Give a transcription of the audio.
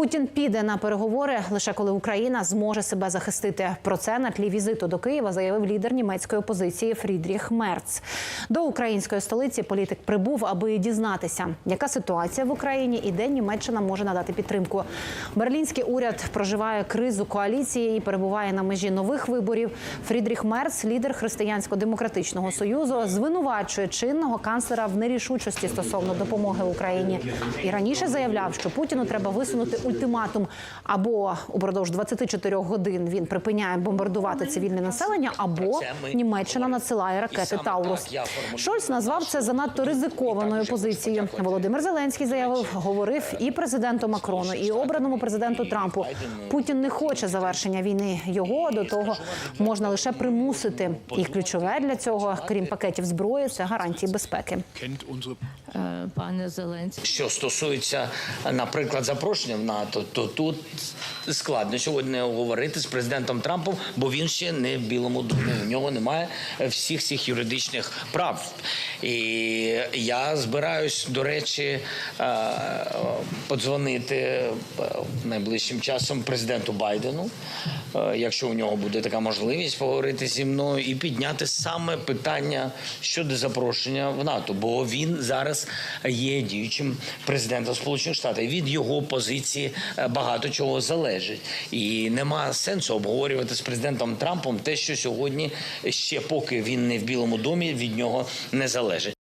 Путін піде на переговори лише коли Україна зможе себе захистити. Про це на тлі візиту до Києва заявив лідер німецької опозиції Фрідріх Мерц. До української столиці політик прибув, аби дізнатися, яка ситуація в Україні і де Німеччина може надати підтримку. Берлінський уряд проживає кризу коаліції і перебуває на межі нових виборів. Фрідріх Мерц, лідер християнсько-демократичного союзу, звинувачує чинного канцлера в нерішучості стосовно допомоги Україні. І раніше заявляв, що Путіну треба висунути ультиматум або упродовж 24 годин він припиняє бомбардувати цивільне населення, або Німеччина надсилає ракети Таурус. Шольц назвав це занадто ризикованою позицією. Володимир Зеленський заявив, говорив і президенту Макрону, і обраному президенту Трампу. Путін не хоче завершення війни. Його до того можна лише примусити. І ключове для цього, крім пакетів зброї, це гарантії безпеки. kennt Е, Пане Зеленський. Що стосується, наприклад, запрошення в НАТО, то тут складно сьогодні говорити з президентом Трампом, бо він ще не в білому домі. У нього немає всіх цих юридичних прав. І я збираюсь, до речі, е, подзвонити е, найближчим часом президенту Байдену, е, якщо у нього буде така можливість поговорити зі мною і підняти саме питання щодо запрошення в НАТО, бо він зараз є діючим президентом Сполучених Штатів. Від його позиції е, багато чого залежить, і нема сенсу обговорювати з президентом Трампом те, що сьогодні ще поки він не в Білому домі, від нього не залежить.